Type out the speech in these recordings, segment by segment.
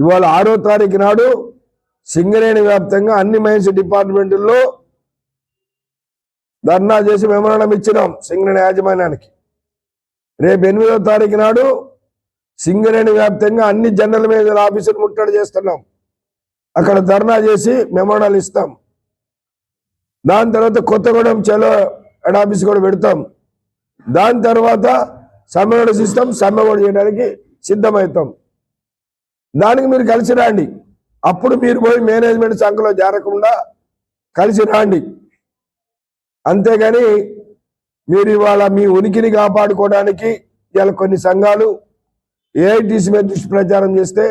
ఇవాళ ఆరో తారీఖు నాడు సింగరేణి వ్యాప్తంగా అన్ని మైన్స్ డిపార్ట్మెంట్లో ధర్నా చేసి మెమరణం ఇచ్చినాం సింగరేణి యాజమాన్యానికి. రేపు ఎనిమిదో తారీఖు నాడు సింగరేణి వ్యాప్తంగా అన్ని జనరల్ మేనేజర్ ఆఫీసులు ముట్టడి చేస్తున్నాం. అక్కడ ధర్నా చేసి మెమోరాలు ఇస్తాం. దాని తర్వాత కొత్తగూడెం చలో హెడ్ ఆఫీస్ కూడా పెడతాం. దాని తర్వాత సమ్మె కూడా ఇస్తాం సమ్మె కూడా చేయడానికి సిద్ధమవుతాం. దానికి మీరు కలిసి రండి. అప్పుడు మీరు పోయి మేనేజ్మెంట్ సంఘంలో చేరకుండా కలిసి రండి. అంతేగాని మీరు ఇవాళ మీ ఉనికిని కాపాడుకోవడానికి ఇవాళ కొన్ని సంఘాలు ఏఐటీసీ మీద దృష్టి ప్రచారం చేస్తే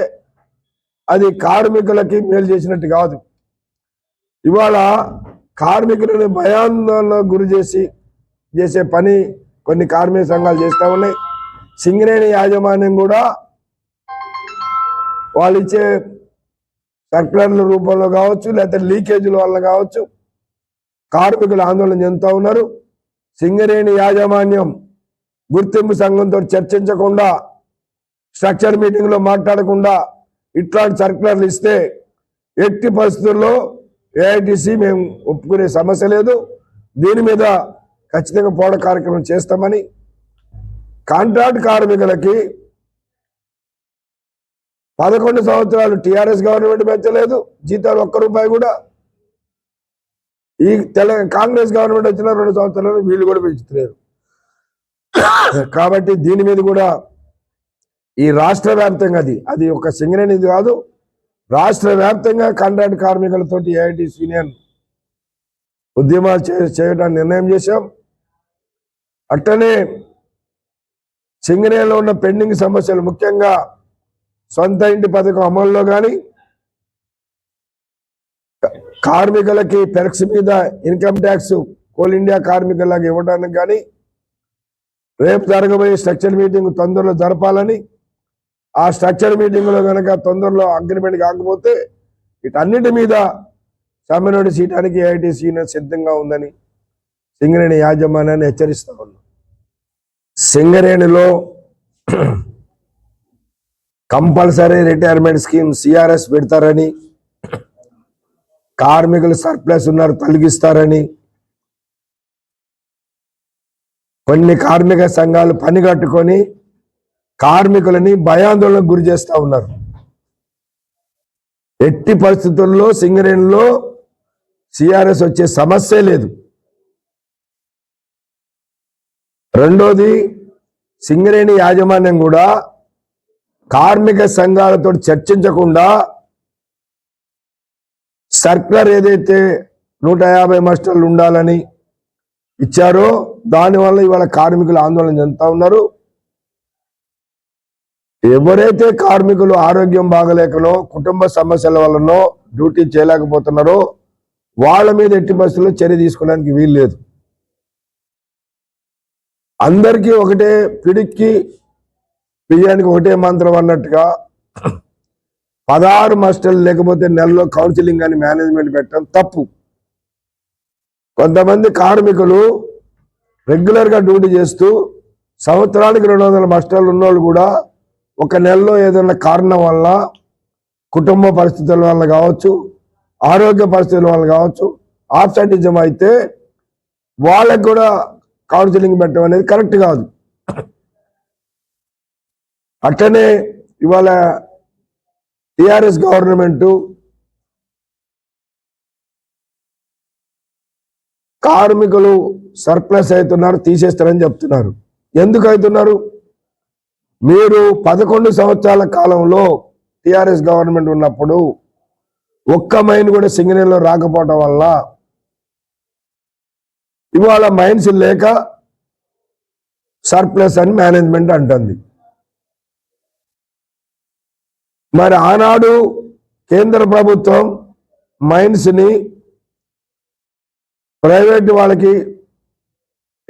అది కార్మికులకి మేలు చేసినట్టు కాదు. ఇవాళ కార్మికులను భయాందోళన గురి చేసి చేసే పని కొన్ని కార్మిక సంఘాలు చేస్తూ ఉన్నాయి. సింగరేణి యాజమాన్యం కూడా వాళ్ళు ఇచ్చే సర్కులర్ల రూపంలో కావచ్చు లేకపోతే లీకేజీల వల్ల కావచ్చు కార్మికులు ఆందోళన చెందుతూ ఉన్నారు. సింగరేణి యాజమాన్యం గుర్తింపు సంఘంతో చర్చించకుండా స్ట్రక్చర్ మీటింగ్లో మాట్లాడకుండా ఇట్లాంటి సర్కులర్లు ఇస్తే ఎట్టి పరిస్థితుల్లో ఏఐటిసి మేము ఒప్పుకునే సమస్య లేదు. దీని మీద ఖచ్చితంగా పోడ కార్యక్రమం చేస్తామని కాంట్రాక్ట్ కార్మికులకి పదకొండు సంవత్సరాలు టీఆర్ఎస్ గవర్నమెంట్ పెంచలేదు జీతాలు ఒక్క రూపాయి కూడా. ఈ తెల కాంగ్రెస్ గవర్నమెంట్ వచ్చిన రెండు సంవత్సరాలు వీళ్ళు కూడా పెంచుతున్నారు కాబట్టి దీని మీద కూడా ఈ రాష్ట్ర వ్యాప్తంగా అది అది ఒక సింగరేణి కాదు. రాష్ట్ర వ్యాప్తంగా కాంట్రాక్ట్ కార్మికులతోటి ఏఐటి యూనియన్ ఉద్యమాలు చే- చేయడానికి నిర్ణయం చేశాం. అట్టనే సింగరేణిలో ఉన్న పెండింగ్ సమస్యలు ముఖ్యంగా సొంత ఇంటి పథకం అమల్లో కానీ కార్మికులకి పెరక్స్ మీద ఇన్కమ్ ట్యాక్స్ కోల్ ఇండియా కార్మికులకు ఇవ్వడానికి కానీ రేపు జరగబోయే స్ట్రక్చర్ మీటింగ్ తొందరలో జరపాలని ఆ స్ట్రక్చర్ మీటింగ్లో కనుక తొందరలో అగ్రిమెంట్ కాకపోతే వీటన్నిటి మీద సమ్మె సీటానికి ఏఐటీసీ యూనియన్ సిద్ధంగా ఉందని సింగరేణి యాజమాన్యాన్ని హెచ్చరిస్తా ఉన్నాం. సింగరేణిలో కంపల్సరీ రిటైర్మెంట్ స్కీమ్ సిఆర్ఎస్ పెడతారని కార్మికులు సర్ప్లస్ ఉన్నారు తొలగిస్తారని. కొన్ని కార్మిక సంఘాలు పని కట్టుకొని కార్మికులని భయాందోళనకు గురి చేస్తా ఉన్నారు. ఎట్టి పరిస్థితుల్లో సింగరేణిలో సిఆర్ఎస్ వచ్చే సమస్య లేదు. రెండోది సింగరేణి యాజమాన్యం కూడా కార్మిక సంఘాలతో చర్చించకుండా సర్కులర్ ఏదైతే నూట యాభై మాస్టర్లు ఉండాలని ఇచ్చారో దానివల్ల ఇవాళ కార్మికులు ఆందోళన చెందుతా ఉన్నారు. ఎవరైతే కార్మికులు ఆరోగ్యం బాగలేకనో కుటుంబ సమస్యల వల్లనో డ్యూటీ చేయలేకపోతున్నారో వాళ్ళ మీద ఎట్టి బస్సులో చర్య తీసుకోవడానికి వీలు లేదు. అందరికీ ఒకటే పిడిక్కి బియ్యానికి ఒకటే మంత్రం అన్నట్టుగా పదహారు మాస్టర్లు లేకపోతే నెలలో కౌన్సిలింగ్ అని మేనేజ్మెంట్ పెట్టడం తప్పు. కొంతమంది కార్మికులు రెగ్యులర్గా డ్యూటీ చేస్తూ సంవత్సరానికి రెండు వందల మాస్టర్లు ఉన్నోళ్ళు కూడా ఒక నెలలో ఏదైనా కారణం వల్ల కుటుంబ పరిస్థితుల వల్ల కావచ్చు ఆరోగ్య పరిస్థితుల వల్ల కావచ్చు ఆబ్సెంటిజం అయితే వాళ్ళకి కూడా కౌన్సిలింగ్ పెట్టడం అనేది కరెక్ట్ కాదు. అట్లనే ఇవాళ టిఆర్ఎస్ గవర్నమెంట్ కార్మికులు సర్ప్లస్ అవుతున్నారు తీసేస్తారని చెప్తున్నారు. ఎందుకు అవుతున్నారు? మీరు పదకొండు సంవత్సరాల కాలంలో టిఆర్ఎస్ గవర్నమెంట్ ఉన్నప్పుడు ఒక్క మైన్ కూడా సింగరేణిలో రాకపోవటం వల్ల ఇవాళ మైన్స్ లేక సర్ప్లస్ అని మేనేజ్మెంట్ అంటుంది. మరి ఆనాడు కేంద్ర ప్రభుత్వం మైన్స్ని ప్రైవేట్ వాళ్ళకి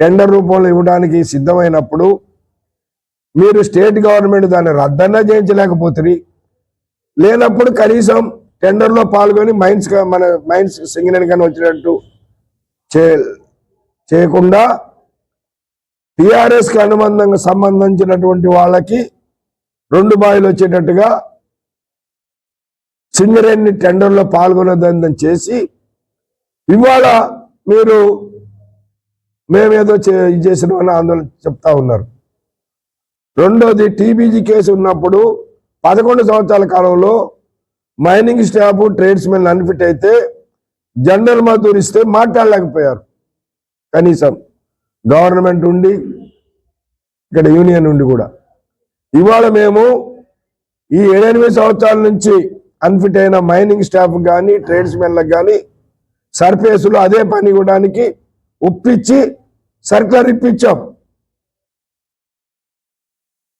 టెండర్ రూపంలో ఇవ్వడానికి సిద్ధమైనప్పుడు మీరు స్టేట్ గవర్నమెంట్ దాన్ని రద్దన్నా చేయించలేకపోతుంది లేనప్పుడు కనీసం టెండర్లో పాల్గొని మైన్స్ మన మైన్స్ సింగరేణి కానీ వచ్చినట్టు చే చేయకుండా టిఆర్ఎస్కి అనుబంధంగా సంబంధించినటువంటి వాళ్ళకి రెండు బాయిలు వచ్చేటట్టుగా సింగరేణి టెండర్లో పాల్గొనదని చేసి ఇవాళ మీరు మేమేదో చే- ఇది చేసినామని ఆందోళన చెప్తా ఉన్నారు. రెండోది టీబీజీ కేసు ఉన్నప్పుడు పదకొండు సంవత్సరాల కాలంలో మైనింగ్ స్టాఫ్ ట్రేడ్స్మెన్ అన్ఫిట్ అయితే జనరల్ మజదూర్ ఇస్తే మాట్లాడలేకపోయారు. కనీసం గవర్నమెంట్ ఉండి ఇక్కడ యూనియన్ ఉండి కూడా. ఇవాళ మేము ఈ ఏడెనిమిది సంవత్సరాల నుంచి అన్ఫిట్ అయిన మైనింగ్ స్టాఫ్ కానీ ట్రేడ్స్మెన్లకు కానీ సర్ఫేసులు అదే పని ఇవ్వడానికి ఒప్పించి సర్కులర్ ఇప్పించాం.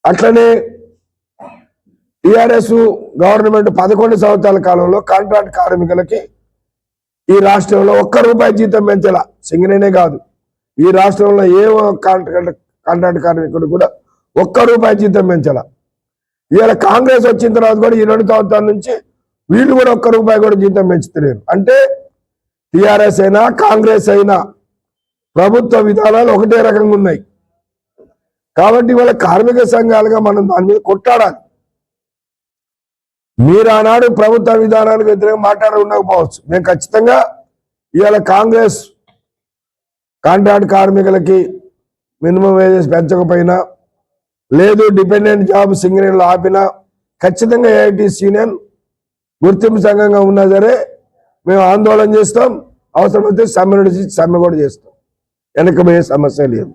అట్లనే టిఆర్ఎస్ గవర్నమెంట్ పదకొండు సంవత్సరాల కాలంలో కాంట్రాక్ట్ కార్మికులకి ఈ రాష్ట్రంలో ఒక్క రూపాయి జీతం పెంచాల. సింగరేనే కాదు. ఈ రాష్ట్రంలో ఏ కాంట్రాక్ట్ కాంట్రాక్ట్ కార్మికుడు కూడా ఒక్క రూపాయి జీతం పెంచాల. ఇవాళ కాంగ్రెస్ వచ్చిన తర్వాత కూడా ఈ రెండు సంవత్సరాల నుంచి వీళ్ళు కూడా ఒక్క రూపాయి కూడా జీతం పెంచుతలేరు. అంటే టిఆర్ఎస్ అయినా కాంగ్రెస్ అయినా ప్రభుత్వ విధానాలు ఒకటే రకంగా ఉన్నాయి. కాబట్టి ఇవాళ కార్మిక సంఘాలుగా మనం దాని మీద కొట్టాడాలి మీరు ఆనాడు ప్రభుత్వ విధానానికి వ్యతిరేకంగా మాట్లాడి ఉండకపోవచ్చు. మేము ఖచ్చితంగా ఇవాళ కాంగ్రెస్ కాంట్రాక్ట్ కార్మికులకి మినిమం వేజెస్ పెంచకపోయినా లేదు డిపెండెంట్ జాబ్ సింగరేణిలో ఆపినా ఖచ్చితంగా ఏఐటీస్ యూనియన్ గుర్తింపు సంఘంగా ఉన్నా సరే మేము ఆందోళన చేస్తాం. అవసరమైతే సమ్మె నడిచి సమ్మె కూడా చేస్తాం. వెనకపోయే సమస్య లేదు.